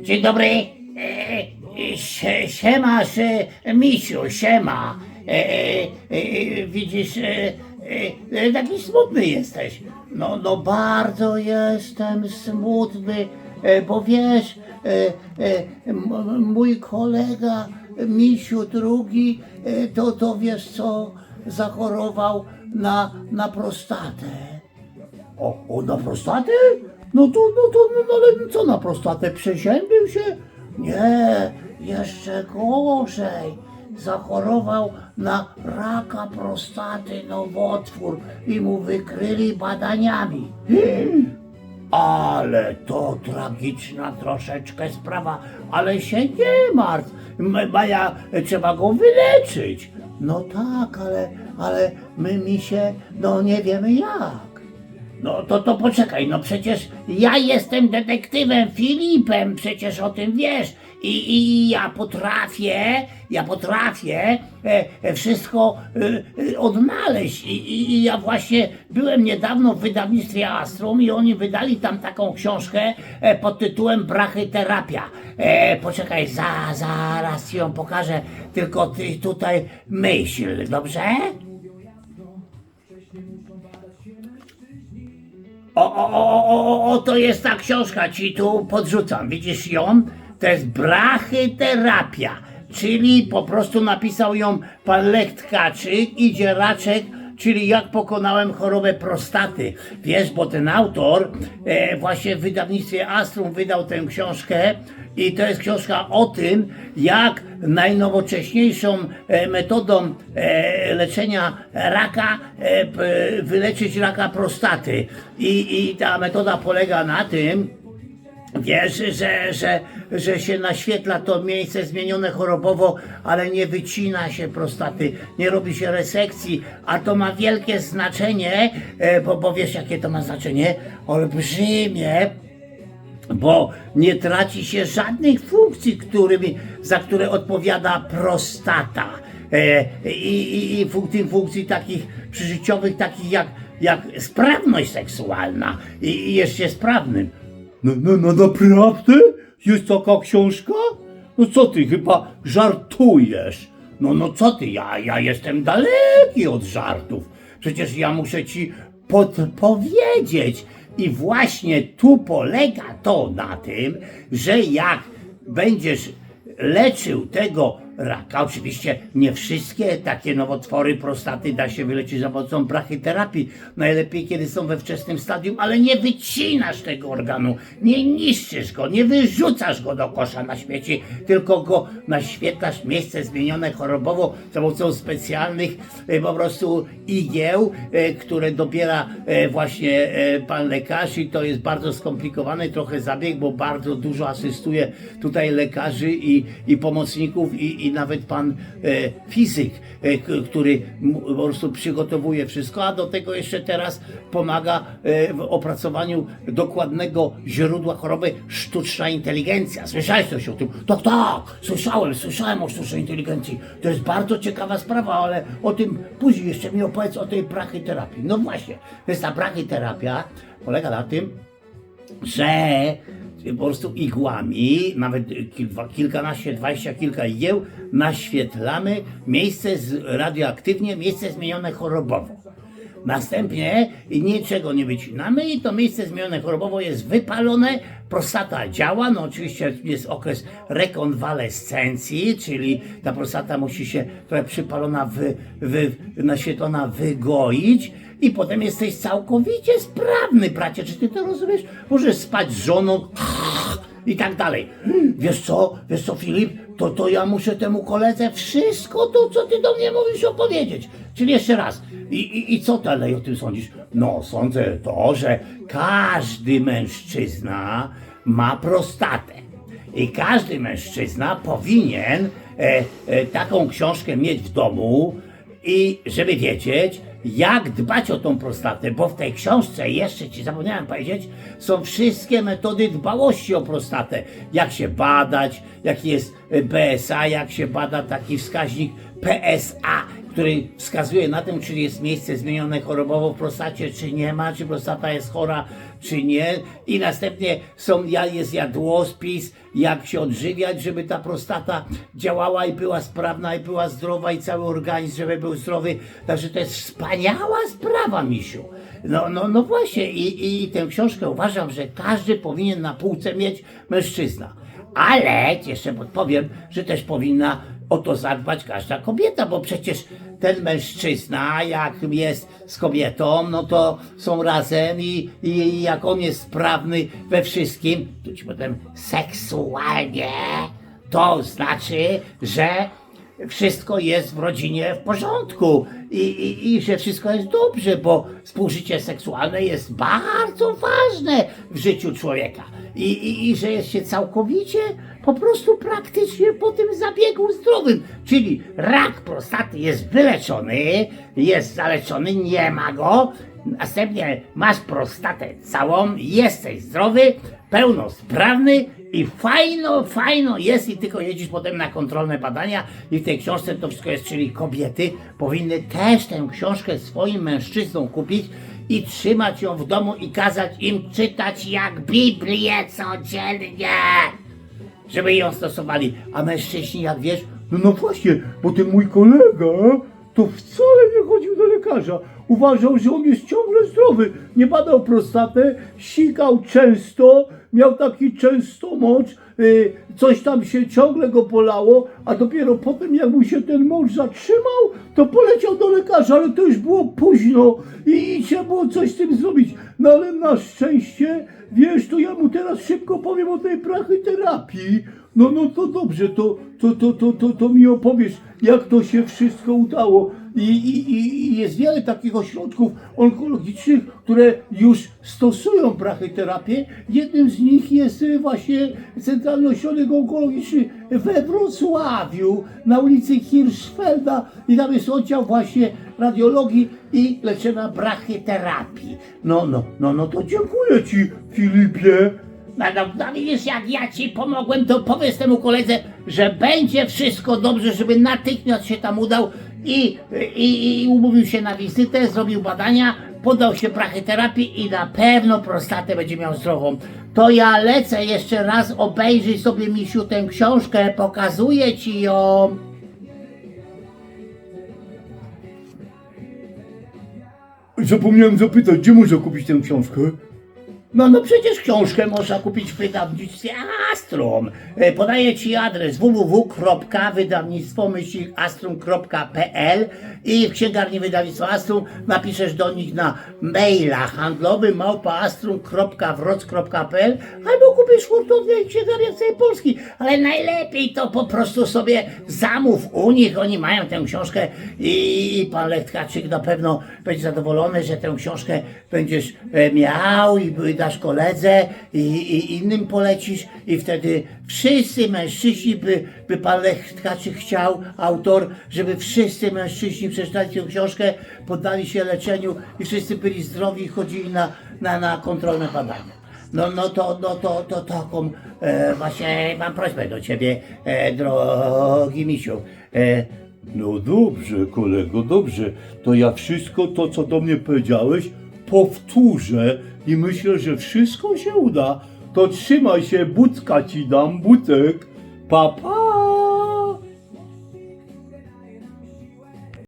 Dzień dobry. E, e, sie, siemasz, e, misiu, siema. E, e, e, widzisz, e, e, e, taki smutny jesteś. No, no bardzo jestem smutny, e, bo wiesz, e, e, mój kolega Misiu drugi, e, to, to wiesz co, zachorował na, na prostatę. O, o na prostatę? No to, no to, no, no ale co na prostatę? Przeziębił się? Nie, jeszcze gorzej. Zachorował na raka prostaty nowotwór i mu wykryli badaniami. Ale to tragiczna troszeczkę sprawa, ale się nie martw. Maja, trzeba go wyleczyć. No tak, ale, ale my mi się, no nie wiemy jak. No to, to poczekaj, no przecież ja jestem detektywem Filipem, przecież o tym wiesz. I, i ja potrafię, ja potrafię e, e, wszystko e, e, odnaleźć. I, i, I ja właśnie byłem niedawno w wydawnictwie Astrum i oni wydali tam taką książkę e, pod tytułem Brachyterapia. E, poczekaj, za, zaraz ci ją pokażę, tylko ty tutaj myśl, dobrze? O, o, o, o, o, to jest ta książka, ci tu podrzucam. Widzisz ją? To jest brachyterapia, czyli po prostu napisał ją pan Lech Tkaczyk i Dzieraczek, czyli jak pokonałem chorobę prostaty. Wiesz, bo ten autor e, właśnie w wydawnictwie Astrum wydał tę książkę i to jest książka o tym, jak najnowocześniejszą e, metodą e, leczenia raka e, wyleczyć raka prostaty. I, I ta metoda polega na tym, Wiesz, że, że, że się naświetla to miejsce zmienione chorobowo, ale nie wycina się prostaty, nie robi się resekcji, a to ma wielkie znaczenie, e, bo, bo wiesz jakie to ma znaczenie? Olbrzymie, bo nie traci się żadnych funkcji, którymi, za które odpowiada prostata. E, I i, i tych funkcji takich przyżyciowych, takich jak, jak sprawność seksualna i, i się sprawnym. No, no, no naprawdę? Jest taka książka? No co ty, chyba żartujesz. No, no co ty, ja, ja jestem daleki od żartów. Przecież ja muszę ci podpowiedzieć. I właśnie tu polega to na tym, że jak będziesz leczył tego raka, oczywiście nie wszystkie takie nowotwory prostaty da się wyleczyć za pomocą brachyterapii, najlepiej kiedy są we wczesnym stadium, ale nie wycinasz tego organu, nie niszczysz go, nie wyrzucasz go do kosza na śmieci, tylko go naświetlasz miejsce zmienione chorobowo za pomocą specjalnych e, po prostu igieł, e, które dobiera e, właśnie pan lekarz i to jest bardzo skomplikowany trochę zabieg, bo bardzo dużo asystuje tutaj lekarzy i, i pomocników i, i nawet pan e, fizyk, e, który po prostu przygotowuje wszystko, a do tego jeszcze teraz pomaga e, w opracowaniu dokładnego źródła choroby sztuczna inteligencja. Słyszałeś coś o tym? Tak, tak, słyszałem, słyszałem o sztucznej inteligencji. To jest bardzo ciekawa sprawa, ale o tym później jeszcze mi opowiedz o tej brachyterapii. No właśnie, jest ta brachyterapia, polega na tym, że po prostu igłami, nawet kilka, kilkanaście, dwadzieścia kilka igieł, naświetlamy miejsce z, radioaktywnie, miejsce zmienione chorobowo. Następnie niczego nie wycinamy i to miejsce zmienione chorobowo jest wypalone, prostata działa, no oczywiście jest okres rekonwalescencji, czyli ta prostata musi się trochę przypalona, wy, wy, naświetlona wygoić. I potem jesteś całkowicie sprawny, bracie, czy ty to rozumiesz? Możesz spać z żoną i tak dalej. Wiesz co, wiesz co Filip, to, to ja muszę temu koledze wszystko to, co ty do mnie mówisz opowiedzieć. Czyli jeszcze raz, i, i, i co dalej o tym sądzisz? No, sądzę to, że każdy mężczyzna ma prostatę. I każdy mężczyzna powinien e, e, taką książkę mieć w domu i żeby wiedzieć, jak dbać o tą prostatę, bo w tej książce, jeszcze ci zapomniałem powiedzieć, są wszystkie metody dbałości o prostatę. Jak się badać, jaki jest BSA, jak się bada taki wskaźnik PSA, który wskazuje na tym, czy jest miejsce zmienione chorobowo w prostacie, czy nie ma, czy prostata jest chora, czy nie. I następnie są, jest jadłospis, jak się odżywiać, żeby ta prostata działała i była sprawna, i była zdrowa, i cały organizm, żeby był zdrowy. Także to jest wspaniała sprawa, misiu. No, no, no właśnie, i, i tę książkę uważam, że każdy powinien na półce mieć mężczyzna. Ale jeszcze podpowiem, że też powinna o to zadbać każda kobieta, bo przecież ten mężczyzna, jak jest z kobietą, no to są razem i, i jak on jest sprawny we wszystkim, to ci potem seksualnie, to znaczy, że wszystko jest w rodzinie w porządku i, i, i że wszystko jest dobrze, bo współżycie seksualne jest bardzo ważne w życiu człowieka. I, i, i że jest się całkowicie po prostu praktycznie po tym zabiegu zdrowym, czyli rak prostaty jest wyleczony, jest zaleczony, nie ma go, następnie masz prostatę całą, jesteś zdrowy, pełnosprawny i fajno, fajno jest i tylko jedziesz potem na kontrolne badania i w tej książce to wszystko jest, czyli kobiety powinny też tę książkę swoim mężczyznom kupić i trzymać ją w domu i kazać im czytać jak Biblię codziennie, żeby ją stosowali. A mężczyźni, jak wiesz, No, no właśnie, bo ten mój kolega to wcale nie chodził do lekarza. Uważał, że on jest ciągle zdrowy. Nie badał prostatę, sikał często, miał taki często mocz, y, coś tam się ciągle go bolało, a dopiero potem jak mu się ten mocz zatrzymał, to poleciał do lekarza, ale to już było późno i, i trzeba było coś z tym zrobić. No ale na szczęście, wiesz, to ja mu teraz szybko powiem o tej brachyterapii. No, no to dobrze, to, to, to, to, to, to mi opowiesz, jak to się wszystko udało. I, i, i- jest wiele takich ośrodków onkologicznych, które już stosują brachyterapię. Jednym z nich jest y, właśnie Centralny Ośrodek Onkologiczny we Wrocławiu, na ulicy Hirschfelda. I tam jest oddział właśnie radiologii i leczenia brachyterapii. No, no, no, no to dziękuję Ci, Filipie. No, no, no widzisz, jak ja ci pomogłem, to powiedz temu koledze, że będzie wszystko dobrze, żeby natychmiast się tam udał i, i, i umówił się na wizytę, zrobił badania, podał się brachyterapii i na pewno prostatę będzie miał zdrową. To ja lecę jeszcze raz, obejrzyj sobie, misiu, tę książkę, pokazuję ci ją. Zapomniałem zapytać, gdzie można kupić tę książkę? No, no przecież książkę można kupić w wydawnictwie Astrum. E, Podaję Ci adres www.wydawnictwo-astrum.pl i w księgarni wydawnictwa Astrum napiszesz do nich na maila handlowym małpaastrum.wroc.pl albo kupisz hurtownię i księgarnię w całej Polski. Ale najlepiej to po prostu sobie zamów u nich. Oni mają tę książkę i, i pan Lech Tkaczyk na pewno będzie zadowolony, że tę książkę będziesz e, miał i dasz koledze i, i innym polecisz i wtedy wszyscy mężczyźni by, by pan Lech Tkaczyk chciał, autor, żeby wszyscy mężczyźni przeczytali tę książkę, poddali się leczeniu i wszyscy byli zdrowi i chodzili na, na, na kontrolne badania. No, no to, no to, to taką e, właśnie mam prośbę do ciebie, e, drogi misiu. E, No dobrze, kolego, dobrze. To ja wszystko to, co do mnie powiedziałeś, powtórzę i myślę, że wszystko się uda. To trzymaj się, bucka ci dam, bucek. Pa, pa!